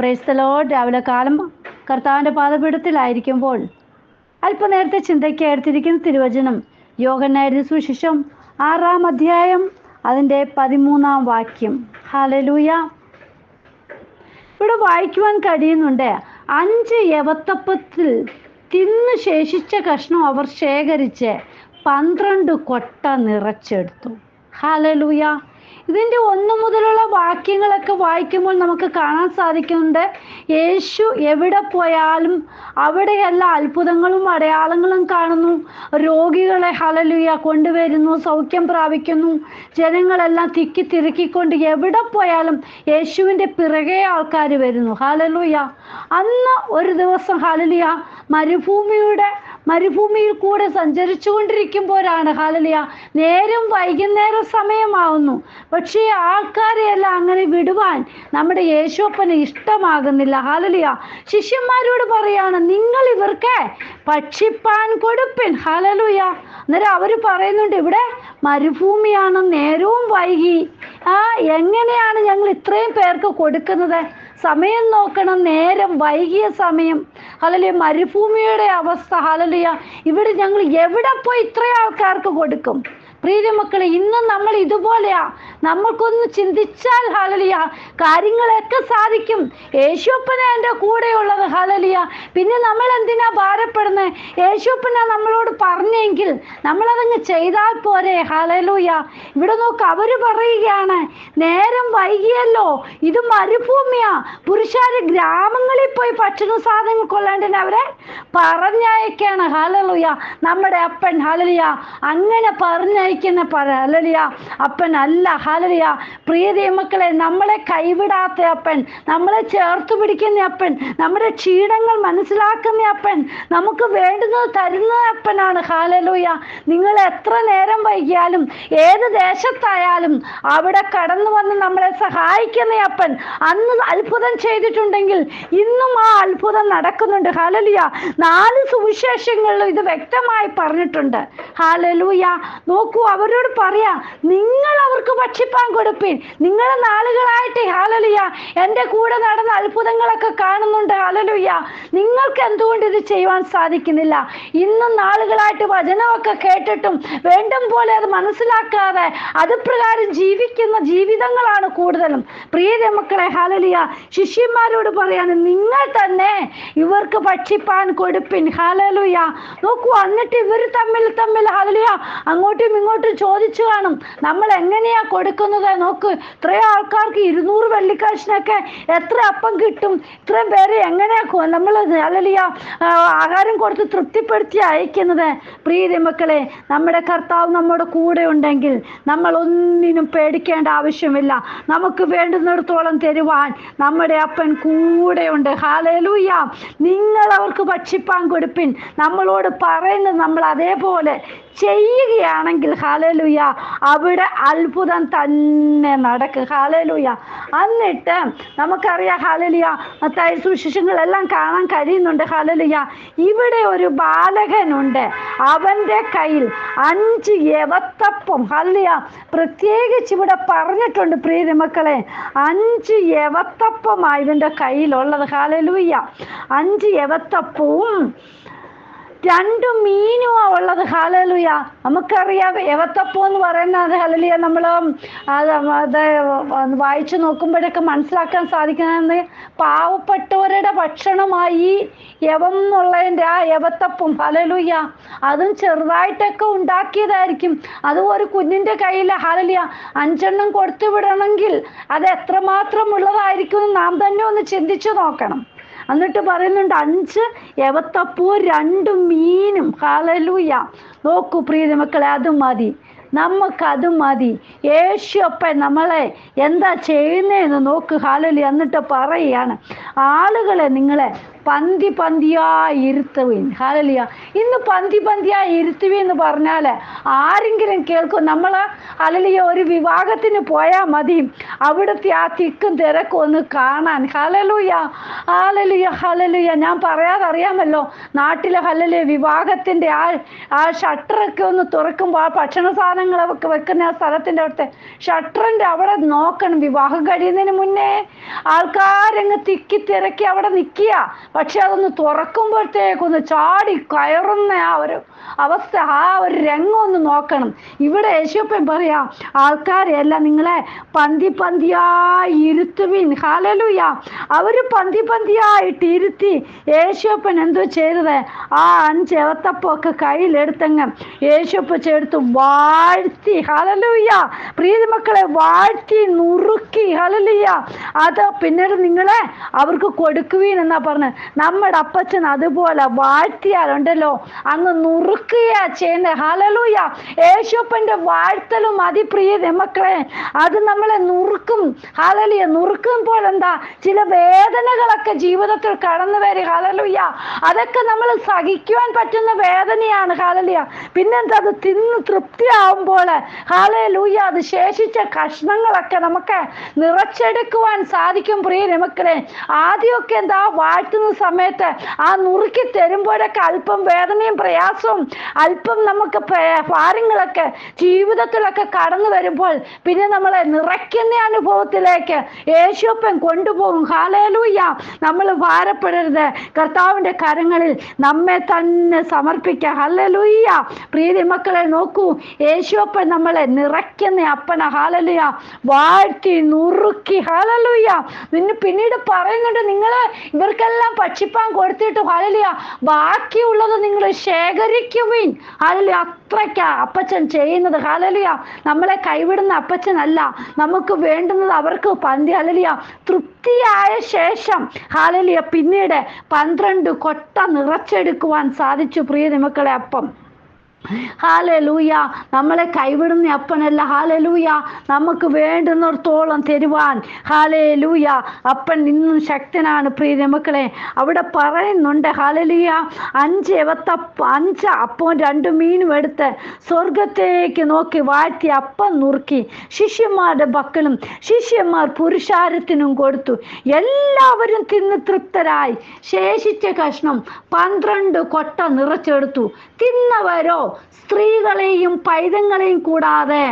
പ്രൈസ്തലോ രാവിലെ കാലം കർത്താവിന്റെ പാദപീഠത്തിലായിരിക്കുമ്പോൾ അല്പനേരത്തെ ചിന്തയ്ക്ക് എടുത്തിരിക്കുന്ന തിരുവചനം യോഗനായിരുന്നു സുശിഷം ആറാം അധ്യായം അതിന്റെ പതിമൂന്നാം വാക്യം. ഹാലലൂയ ഇവിടെ വായിക്കുവാൻ കഴിയുന്നുണ്ട് അഞ്ച് യവത്തപ്പത്തിൽ തിന്നു ശേഷിച്ച കഷ്ണം അവർ ശേഖരിച്ച് പന്ത്രണ്ട് കൊട്ട നിറച്ചെടുത്തു. ഹാലലൂയ ഇതിന്റെ ഒന്നു മുതലുള്ള വാക്യങ്ങളൊക്കെ വായിക്കുമ്പോൾ നമുക്ക് കാണാൻ സാധിക്കുന്നുണ്ട്. യേശു എവിടെ പോയാലും അവിടെയെല്ലാം അത്ഭുതങ്ങളും അടയാളങ്ങളും കാണുന്നു. രോഗികളെ ഹലലുയ കൊണ്ടുവരുന്നു സൗഖ്യം പ്രാപിക്കുന്നു. ജനങ്ങളെല്ലാം തിക്കി തിരക്കിക്കൊണ്ട് എവിടെ പോയാലും യേശുവിന്റെ പിറകെ ആൾക്കാർ വരുന്നു. ഹലലുയ അന്ന് ഒരു ദിവസം ഹലലിയ മരുഭൂമിയുടെ മരുഭൂമിയിൽ കൂടെ സഞ്ചരിച്ചു കൊണ്ടിരിക്കുമ്പോഴാണ് ഹാലലിയ നേരം വൈകുന്നേരം സമയമാവുന്നു. പക്ഷേ ആൾക്കാരെയെല്ലാം അങ്ങനെ വിടുവാൻ നമ്മുടെ യേശോപ്പന് ഇഷ്ടമാകുന്നില്ല. ഹാലലിയ ശിഷ്യന്മാരോട് പറയാണ് നിങ്ങൾ ഇവർക്ക് പക്ഷിപ്പാൻ കൊടുപ്പിൻ. ഹാലലുയ അന്നേരം അവർ പറയുന്നുണ്ട് ഇവിടെ മരുഭൂമിയാണ് നേരവും വൈകി. ആ എങ്ങനെയാണ് ഞങ്ങൾ ഇത്രയും പേർക്ക് കൊടുക്കുന്നത്? സമയം നോക്കണം നേരം വൈകിയ സമയം. ഹലലിയ മരുഭൂമിയുടെ അവസ്ഥ. ഹലലിയ ഇവിടെ ഞങ്ങൾ എവിടെ പോയി ഇത്രയും ആൾക്കാർക്ക് കൊടുക്കും? പ്രീതി മക്കളെ ഇന്നും നമ്മൾ ഇതുപോലെയാ. നമ്മൾക്കൊന്ന് ചിന്തിച്ചാൽ ഹലലിയ കാര്യങ്ങളൊക്കെ സാധിക്കും. യേശുപ്പന എന്റെ കൂടെയുള്ളത് ഹലലിയ പിന്നെ നമ്മൾ എന്തിനാ ഭാരപ്പെടുന്നത് യേശുപ്പന നമ്മളോട് പറഞ്ഞെങ്കിൽ നമ്മളതങ്ങ് ചെയ്താൽ പോരെ. ഹലലൂയ ഇവിടെ നോക്ക് അവർ പറയുകയാണ് നേരം വൈകിയല്ലോ. ഇത് മരുഭൂമിയാ. പുരുഷാര് ഗ്രാമങ്ങളിൽ പോയി ഭക്ഷണ സാധനങ്ങൾ കൊള്ളേണ്ടതിന് അവരെ പറഞ്ഞയക്കാണ്. ഹലലുയ നമ്മുടെ അപ്പൻ ഹലലിയ അങ്ങനെ പറഞ്ഞയക്കുന്ന പറ ഹലലിയ അപ്പൻ അല്ല ഹലലിയ പ്രിയ മക്കളെ നമ്മളെ കൈവിടാത്ത അപ്പൻ നമ്മളെ ചേർത്ത് പിടിക്കുന്ന അപ്പൻ നമ്മുടെ ക്ഷീണങ്ങൾ മനസ്സിലാക്കുന്ന അപ്പൻ നമുക്ക് വേണ്ടുന്നത് തരുന്ന അപ്പനാണ് ഹാലലൂയ നിങ്ങൾ എത്ര നേരം വൈകിയാലും ഏത് ദേശത്തായാലും അവിടെ കടന്നു വന്ന് നമ്മളെ സഹായിക്കുന്ന അപ്പൻ അന്ന് അത്ഭുതം ചെയ്തിട്ടുണ്ടെങ്കിൽ ഇന്നും ആ അത്ഭുതം നടക്കുന്നുണ്ട്. ഹാലലുയ നാല് സുവിശേഷങ്ങളിലും ഇത് വ്യക്തമായി പറഞ്ഞിട്ടുണ്ട്. ഹാലലൂയ നോക്കൂ അവരോട് പറയാ നിങ്ങൾ അവർക്ക് ഭക്ഷിപ്പാൻ കൊടുപ്പിൻ. നിങ്ങൾ നാളുകളായിട്ട് ഹാലലുയ എന്റെ കൂടെ നടന്ന അത്ഭുതങ്ങളൊക്കെ കാണുന്നുണ്ട്. ഹാലലുയ നിങ്ങൾക്ക് എന്തുകൊണ്ട് ഇത് ചെയ്യുവാൻ സാധിക്കുന്നില്ല? ഇന്നും നാളുകളായിട്ട് വചനമൊക്കെ കേട്ടിട്ടും വേണ്ടും പോലെ അത് മനസ്സിലാക്കാതെ അത് പ്രകാരം ജീവിക്കുന്ന ജീവിതങ്ങളാണ് കൂടുതലും. പ്രിയ മക്കളെ ഹാലലിയ ശിഷ്യന്മാരോട് പറയാണ് നിങ്ങൾ തന്നെ ഇവർക്ക് ഭക്ഷിപ്പാൻ കൊടുപ്പിൻ. ഹാലലുയ നോക്കൂ എന്നിട്ട് ഇവർ തമ്മിൽ തമ്മിൽ ഹാലലിയ അങ്ങോട്ടും ഇങ്ങോട്ടും ചോദിച്ചു കാണും. നമ്മൾ എങ്ങനെയാ കൊടുക്കുന്നത്? നോക്ക് ഇത്രയും ആൾക്കാർക്ക് ഇരുന്നൂറ് വെള്ളിക്കാശിനൊക്കെ എത്ര അപ്പം കിട്ടും? ഇത്രയും പേര് എങ്ങനെയാ നമ്മൾ ഹാലലിയ ആഹാരം കൊടുത്ത് തൃപ്തിപ്പെടുത്തി അയക്കുന്നത്? പ്രീതി മക്കളെ നമ്മുടെ കർത്താവ് നമ്മുടെ കൂടെ ഉണ്ടെങ്കിൽ നമ്മൾ ഒന്നിനും പേടിക്കേണ്ട ആവശ്യമില്ല. നമുക്ക് വേണ്ടുന്നിടത്തോളം തരുവാൻ നമ്മുടെ അപ്പൻ കൂടെയുണ്ട്. ഹാലലൂയ നിങ്ങൾ അവർക്ക് ഭക്ഷിപ്പാൻ കൊടുപ്പിൻ. നമ്മളോട് പറയുന്നത് നമ്മൾ അതേപോലെ ചെയ്യുകയാണെങ്കിൽ ഹലലുയ അവിടെ അത്ഭുതം തന്നെ നടക്കും. ഹലലുയ എന്നിട്ട് നമുക്കറിയാം ഹലലിയ മത്തായ സുശിഷങ്ങളെല്ലാം കാണാൻ കഴിയുന്നുണ്ട് ഹലലിയ ഇവിടെ ഒരു ബാലകനുണ്ട്. അവന്റെ കയ്യിൽ അഞ്ച് യവത്തപ്പം. ഹലിയ പ്രത്യേകിച്ച് ഇവിടെ പറഞ്ഞിട്ടുണ്ട് പ്രിയ മക്കളെ. അഞ്ച് യവത്തപ്പമാണ് ഇവന്റെ കയ്യിലുള്ളത്. ഹാലലൂയ അഞ്ച് യവത്തപ്പവും രണ്ട് മീനുമാ ഉള്ളത്. ഹാലലുയ നമുക്കറിയാം എവത്തപ്പം എന്ന് പറയുന്നത് ഹലലിയ നമ്മൾ അത് വായിച്ചു നോക്കുമ്പോഴൊക്കെ മനസ്സിലാക്കാൻ സാധിക്കുന്നത് പാവപ്പെട്ടവരുടെ ഭക്ഷണമായി യവം എന്നുള്ളതിന്റെ ആ യവത്തപ്പം ഹലലുയ അതും ചെറുതായിട്ടൊക്കെ ഉണ്ടാക്കിയതായിരിക്കും. അത് ഒരു കുഞ്ഞിന്റെ കയ്യിൽ ഹലലിയ അഞ്ചെണ്ണം കൊടുത്തു വിടണമെങ്കിൽ അത് എത്രമാത്രം ഉള്ളതായിരിക്കും നാം തന്നെ ഒന്ന് ചിന്തിച്ചു നോക്കണം. എന്നിട്ട് പറയുന്നുണ്ട് അഞ്ച് എവത്തപ്പൂ രണ്ട് മീനും. ഹാലലൂയ നോക്കൂ പ്രീതി മക്കളെ അത് മതി. നമുക്ക് അത് മതി. യേശുപ്പൻ നമ്മളെ എന്താ ചെയ്യുന്നതെന്ന് നോക്ക്. ഹാലലി എന്നിട്ട് പറയുകയാണ് ആളുകളെ നിങ്ങളെ പന്തി പന്തിയായി ഇരുത്തുവിൻ. ഹാലലിയ ഇന്ന് പന്തി പന്തിയായി ഇരുത്തുവി എന്ന് പറഞ്ഞാൽ ആരെങ്കിലും കേൾക്കും. നമ്മൾ അലലിയ ഒരു വിവാഹത്തിന് പോയാൽ മതി. അവിടുത്തെ ആ തിക്കും തിരക്കും ഒന്ന് കാണാൻ. ഹലലുയ ഹാലലുയ ഹലലുയ ഞാൻ പറയാതെ അറിയാമല്ലോ. നാട്ടിലെ ഹലലിയ വിവാഹത്തിന്റെ ആ ആ ഷട്ടറൊക്കെ ഒന്ന് തുറക്കുമ്പോൾ ആ ഭക്ഷണ സാധനങ്ങളൊക്കെ വെക്കുന്ന ആ സ്ഥലത്തിന്റെ അവിടുത്തെ ഷട്ടറിന്റെ അവിടെ നോക്കണം. വിവാഹം കഴിയുന്നതിന് മുന്നേ ആൾക്കാരങ്ങ് തിക്കി തിരക്കി അവിടെ നിൽക്കുക. പക്ഷെ അതൊന്ന് തുറക്കുമ്പോഴത്തേക്കൊന്ന് ചാടി കയറുന്ന ആ ഒരു അവസ്ഥ ആ ഒരു രംഗം ഒന്ന് നോക്കണം. ഇവിടെ യേശുപ്പൻ പറയാ ആൾക്കാരെല്ലാം നിങ്ങളെ പന്തി പന്തിയായി ഇരുത്തുവിൻ. ഹാലലുയ അവർ പന്തി പന്തിയായിട്ട് ഇരുത്തി യേശുപ്പൻ എന്തോ ചെയ്തത്? ആ അഞ്ച് എവത്തപ്പൊക്കെ കയ്യിലെടുത്തങ്ങ് യേശുപ്പ ചേർത്ത് വാഴ്ത്തി. ഹലലുയ പ്രീതി മക്കളെ വാഴ്ത്തി നുറുക്കി. ഹലലുയ അത് പിന്നീട് നിങ്ങളെ അവർക്ക് കൊടുക്കുവീൻ എന്നാ പറഞ്ഞത് നമ്മുടെ അപ്പച്ചൻ അതുപോലെ വാഴ്ത്തിയാലുണ്ടല്ലോ. അങ്ങ് നുറുക്കുകയാ ചെയ്യുന്നത് ഹലലൂയ യേശുപ്പന്റെ വാഴ്ത്തലും അതിപ്രിയ മക്കളെ അത് നമ്മളെ നുറുക്കും. ഹലലിയ നുറുക്കുമ്പോൾ എന്താ ചില വേദനകളൊക്കെ ജീവിതത്തിൽ കടന്നു വരും. ഹലലൂയ അതൊക്കെ നമ്മൾ സഹിക്കുവാൻ പറ്റുന്ന വേദനയാണ്. ഹലലിയ പിന്നെന്താ? അത് തിന്ന് തൃപ്തിയാവുമ്പോൾ ഹലലൂയ അത് ശേഷിച്ച കഷ്ണങ്ങളൊക്കെ നമുക്ക് നിറച്ചെടുക്കുവാൻ സാധിക്കും പ്രിയ മക്കളെ ആദ്യമൊക്കെ എന്താ? വാഴ്ത്തുന്ന സമയത്ത് ആ നുറുക്കി തരുമ്പോഴൊക്കെ അല്പം വേദനയും പ്രയാസവും അല്പം നമുക്ക് ഭാരങ്ങളൊക്കെ ജീവിതത്തിലൊക്കെ കടന്നു വരുമ്പോൾ പിന്നെ നമ്മളെ നിറയ്ക്കുന്ന അനുഭവത്തിലേക്ക് യേശോപ്പൻ കൊണ്ടുപോകും. ഹാലേലൂയ നമ്മൾ ഭാരപ്പെടരുത്. കർത്താവിന്റെ കരങ്ങളിൽ നമ്മെ തന്നെ സമർപ്പിക്കുക ഹല്ലേലൂയ. പ്രീതി മക്കളെ നോക്കൂ. യേശോപ്പൻ നമ്മളെ നിറയ്ക്കുന്ന അപ്പന. ഹാലലുയ വാഴ്ത്തി നുറുക്കി. ഹാലലുയ നിന്ന് പിന്നീട് പറയുന്നുണ്ട് നിങ്ങൾ ഇവർക്കെല്ലാം പക്ഷിപ്പാൻ കൊടുത്തിട്ട് ഹലിയ ബാക്കിയുള്ളത് നിങ്ങൾ ശേഖരിക്കുവിൻ ഹലിയ അത്രയ്ക്ക അപ്പച്ചൻ ചെയ്യുന്നത്. ഹലലിയ നമ്മളെ കൈവിടുന്ന അപ്പച്ചനല്ല. നമുക്ക് വേണ്ടുന്നത് അവർക്ക് പന്തി. ഹലലിയ തൃപ്തിയായ ശേഷം ഹലലിയ പിന്നീട് പന്ത്രണ്ട് കൊട്ട നിറച്ചെടുക്കുവാൻ സാധിച്ചു പ്രിയ നിമക്കളെ അപ്പം. ഹാലലൂയ നമ്മളെ കൈവിടുന്ന അപ്പനല്ല. ഹാലലൂയ നമുക്ക് വേണ്ടുന്നിടത്തോളം തരുവാൻ. ഹാലലൂയ അപ്പൻ ഇന്നും ശക്തനാണ് പ്രിയ മക്കളെ. അവിടെ പറയുന്നുണ്ട് ഹാലലൂയ അഞ്ച് എവത്ത അഞ്ച് അപ്പവും രണ്ട് മീനും എടുത്ത് സ്വർഗത്തേക്ക് നോക്കി വാഴ്ത്തി അപ്പം നുറുക്കി ശിഷ്യന്മാരുടെ മക്കളും ശിഷ്യന്മാർ പുരുഷാരത്തിനും കൊടുത്തു. എല്ലാവരും തിന്ന് തൃപ്തരായി. ശേഷിച്ച കഷ്ണം പന്ത്രണ്ട് കൊട്ട നിറച്ചെടുത്തു. തിന്നവരോ? സ്ത്രീകളെയും പൈതങ്ങളെയും കൂടാതെ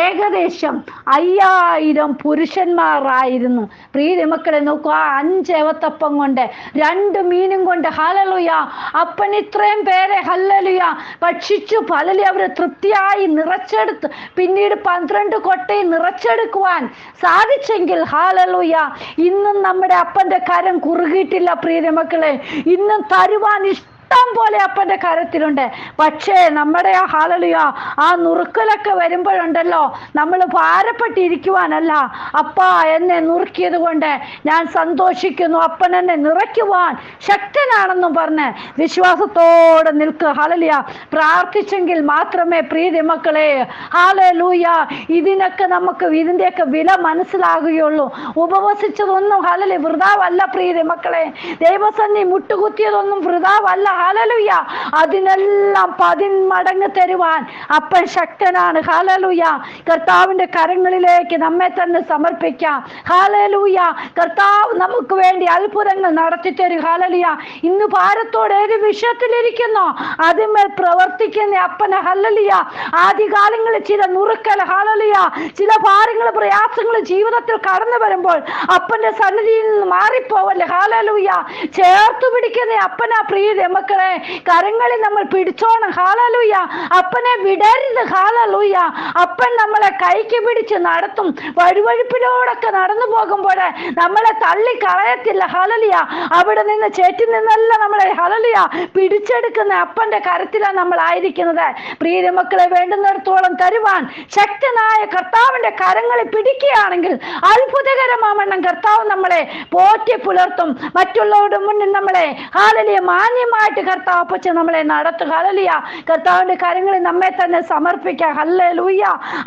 ഏകദേശം അയ്യായിരം പുരുഷന്മാരായിരുന്നു. പ്രിയ മക്കളെ നോക്കൂ ആ അഞ്ച് ഏവത്തപ്പം കൊണ്ട് രണ്ട് മീനും കൊണ്ട് ഹലലുയ അപ്പൻ ഇത്രയും പേരെ ഹല്ലലുയ. ഭക്ഷിച്ചു പലലി അവരെ തൃപ്തിയായി നിറച്ചെടുത്ത് പിന്നീട് പന്ത്രണ്ട് കൊട്ടയും നിറച്ചെടുക്കുവാൻ സാധിച്ചെങ്കിൽ ഹാലലുയ ഇന്നും നമ്മുടെ അപ്പന്റെ കരം കുറുകിയിട്ടില്ല പ്രിയ മക്കളെ. ഇന്നും തരുവാൻ ഇഷ്ടം ഇഷ്ടം പോലെ അപ്പന്റെ കരത്തിലുണ്ട്. പക്ഷേ നമ്മുടെ ആ ഹാലലിയ ആ നുറുക്കലൊക്കെ വരുമ്പോഴുണ്ടല്ലോ നമ്മൾ ഭാരപ്പെട്ടിരിക്കുവാനല്ല. അപ്പ എന്നെ നുറുക്കിയത് കൊണ്ട് ഞാൻ സന്തോഷിക്കുന്നു. അപ്പൻ എന്നെ നിറയ്ക്കുവാൻ ശക്തനാണെന്നും പറഞ്ഞ് വിശ്വാസത്തോടെ നിൽക്കുക ഹാലലിയ പ്രാർത്ഥിച്ചെങ്കിൽ മാത്രമേ പ്രീതി മക്കളെ. ഹാലലൂയ ഇതിനൊക്കെ നമുക്ക് ഇതിന്റെയൊക്കെ വില മനസ്സിലാകുകയുള്ളൂ. ഉപവസിച്ചതൊന്നും ഹാലലി വൃതാവല്ല പ്രീതി മക്കളെ. ദൈവസന്നി മുട്ടുകുത്തിയതൊന്നും വൃതാവല്ല ഹാലലുയ. അതിനെല്ലാം പതിന്മടങ്ങ് തരുവാൻ അപ്പൻ ശക്തനാണ്. ഹാലലുയ. കർത്താവിന്റെ കരങ്ങളിലേക്ക് നമ്മെ തന്നെ സമർപ്പിക്കാം. ഹാലലൂയ. കർത്താവ് നമുക്ക് വേണ്ടി അത്ഭുതങ്ങൾ നടത്തി തരും. ഹാലലുയ. ഇന്ന് ഭാരത്തോട് ഏത് വിഷയത്തിലിരിക്കുന്നോ? അതിന്മേൽ പ്രവർത്തിക്കുന്ന അപ്പന ഹല്ലലിയ ആദ്യകാലങ്ങളിൽ ചില നുറുക്കൽ ഹാലലിയ. ചില ഭാരങ്ങൾ പ്രയാസങ്ങൾ ജീവിതത്തിൽ കടന്നു വരുമ്പോൾ അപ്പന്റെ സന്നിധിയിൽ നിന്ന് മാറിപ്പോവല്ലേ? ഹാലലൂയ. ചേർത്ത് പിടിക്കുന്ന അപ്പന പ്രിയ മക്കളെ കരങ്ങളിൽ നമ്മൾ പിടിച്ചോണം. ഹാലലൂയ. അപ്പനെ വിടരുത്. ഹാലലൂയ. അപ്പൻ നമ്മളെ കൈക്ക് പിടിച്ച് നടത്തും. വഴുവഴുപ്പിലൂടൊക്കെ നടന്നു പോകുമ്പോൾ നമ്മളെ തള്ളി കളയത്തില്ല. ഹലലിയ. അവിടെ നിന്ന് ചേറ്റി നിന്നല്ല നമ്മളെ ഹലലിയ പിടിച്ചെടുക്കുന്ന അപ്പന്റെ കരത്തിലാണ് നമ്മൾ ആയിരിക്കുന്നത്. പ്രിയരമക്കളെ വേണ്ടുന്നിടത്തോളം തരുവാൻ ശക്തനായ കർത്താവിന്റെ കരങ്ങളെ പിടിക്കുകയാണെങ്കിൽ അത്ഭുതകരമാവണ്ണം കർത്താവ് നമ്മളെ പോറ്റി പുലർത്തും. മറ്റുള്ളവരുടെ മുന്നിൽ നമ്മളെ ഹാലലിയ മാന്യമായിട്ട് കർത്താവ് അപ്പച്ച നമ്മളെ നടത്തുക. ഹലലിയ കർത്താവിന്റെ കരങ്ങളിൽ നമ്മെ തന്നെ സമർപ്പിക്കുക ഹല്ലേ ലൂയ്യ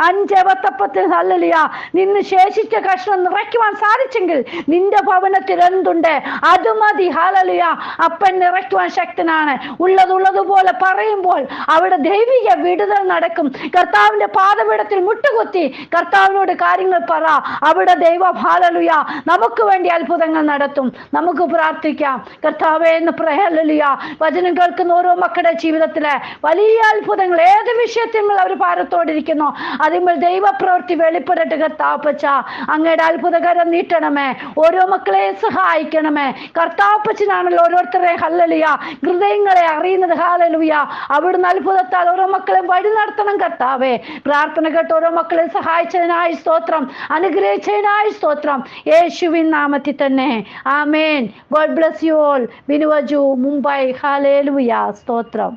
അഞ്ചവത്തപ്പത്തിൽ ഹല്ലലിയ. നിന്ന് ശേഷിച്ച കഷ്ണം നിറയ്ക്കുവാൻ സാധിച്ചെങ്കിൽ നിന്റെ ഭവനത്തിൽ എന്തുണ്ട്? അത് മതി. ഹലലിയ അപ്പൻ നിറയ്ക്കുവാൻ ശക്തനാണ്. ഉള്ളതുള്ളതുപോലെ പറയുമ്പോൾ അവിടെ ദൈവിക വിടുതൽ നടക്കും. കർത്താവിന്റെ പാതപീഠത്തിൽ മുട്ടുകുത്തി കർത്താവിനോട് കാര്യങ്ങൾ പറ. അവിടെ ദൈവ ഹാലലുയ നമുക്ക് വേണ്ടി അത്ഭുതങ്ങൾ നടത്തും. നമുക്ക് പ്രാർത്ഥിക്കാം. കർത്താവേ എന്ന് പ്രഹലലുയ വചനം കേൾക്കുന്ന ഓരോ മക്കളുടെ ജീവിതത്തിൽ വലിയ അത്ഭുതങ്ങൾ. ഏത് വിഷയത്തിൽ അവർ ഭാരത്തോടിരിക്കുന്നു. അതിന്മേൽ ദൈവപ്രവൃത്തി വെളിപ്പെടട്ടെ കർത്താപ്പച്ച അങ്ങയുടെ അത്ഭുതകരം നീട്ടണമേ. ഓരോ മക്കളെ സഹായിക്കണമേ. കർത്താപ്പച്ചനാണല്ലോ ഓരോരുത്തരെ ഹല്ലലിയ ഹൃദയങ്ങളെ അറിയുന്നത്. ഹാലലുയ അവിടുന്ന് അത്ഭുതത്താൽ ഓരോ മക്കളെ വഴി നടത്തണം കർത്താവേ. പ്രാർത്ഥന കേട്ട് ഓരോ മക്കളെ സഹായിച്ചതിനായി സ്തോത്രം. അനുഗ്രഹിച്ചതിനായി സ്തോത്രം. യേശുവിൻ നാമത്തിൽ തന്നെ. ആമേൻ. God bless you all. ബിനുവജു Mumbai. ഹാലേലുയ സ്തോത്രം